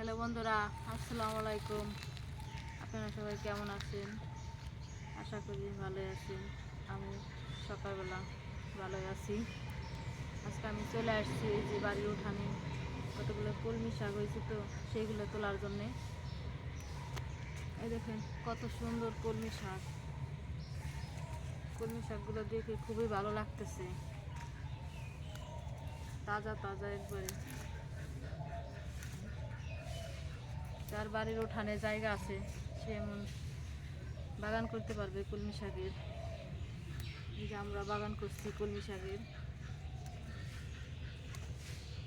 Hello বন্ধুরা, আসসালামু আলাইকুম। আপনারা সবাই কেমন আছেন? আশা করি ভালোই আছেন। আমি সকালবেলা ভালোই আছি। আজকে আমি চলে আসছি যে বাড়ির উঠানে। কতগুলো কলমি শাক হয়েছে তো সেইগুলো তোলার জন্যে। এই দেখেন, কত সুন্দর কলমি শাক। কলমি শাকগুলো দেখে খুবই ভালো লাগতেছে। তাজা তাজা একবারে। যার বাড়ির উঠানে জায়গা আছে, সে এমন বাগান করতে পারবে কলমি শাকের। এই যে আমরা বাগান করছি কলমি শাকের।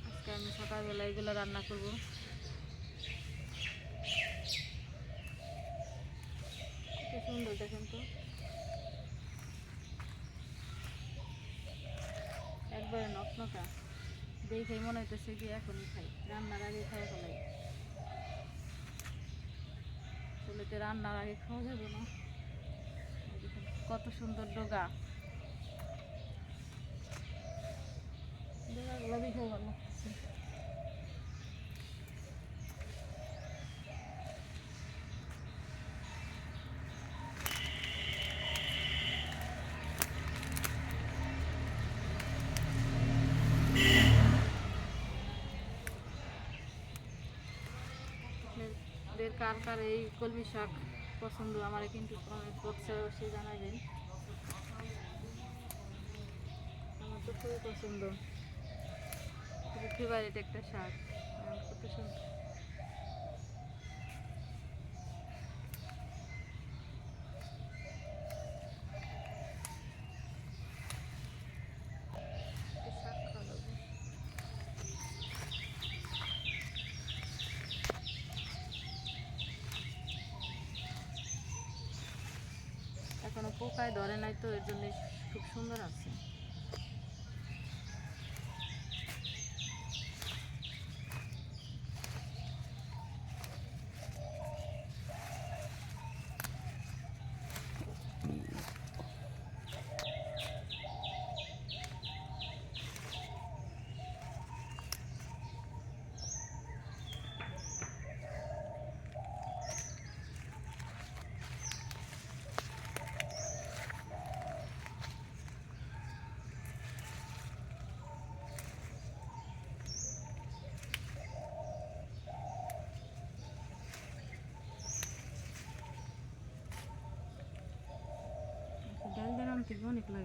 আজকে আমি সকালবেলা এগুলো রান্না করব। সুন্দর দেখেন তো। একবারে নকনকা দেখেই মনে হইতেছে কি এখনই খাই। রান্নার আগে খাই ফেলাই চুলেতে রান্নার আগে খাওয়া যাবে না। কত সুন্দর ডোগা ডোগাগুলো দেখে ভালো লাগছে আপনাদের কার কার এই কলমি শাক পছন্দ, আমার কিন্তু কমেন্ট বক্সে অবশ্যই জানাবেন আমার তো খুবই পছন্দ। ফেভারিট একটা শাক। কত সুন্দর একটু শাক খাওয়া যাবে। এখনও পোকায় ধরে নাই তো এর জন্য খুব সুন্দর আছে। कितना निकला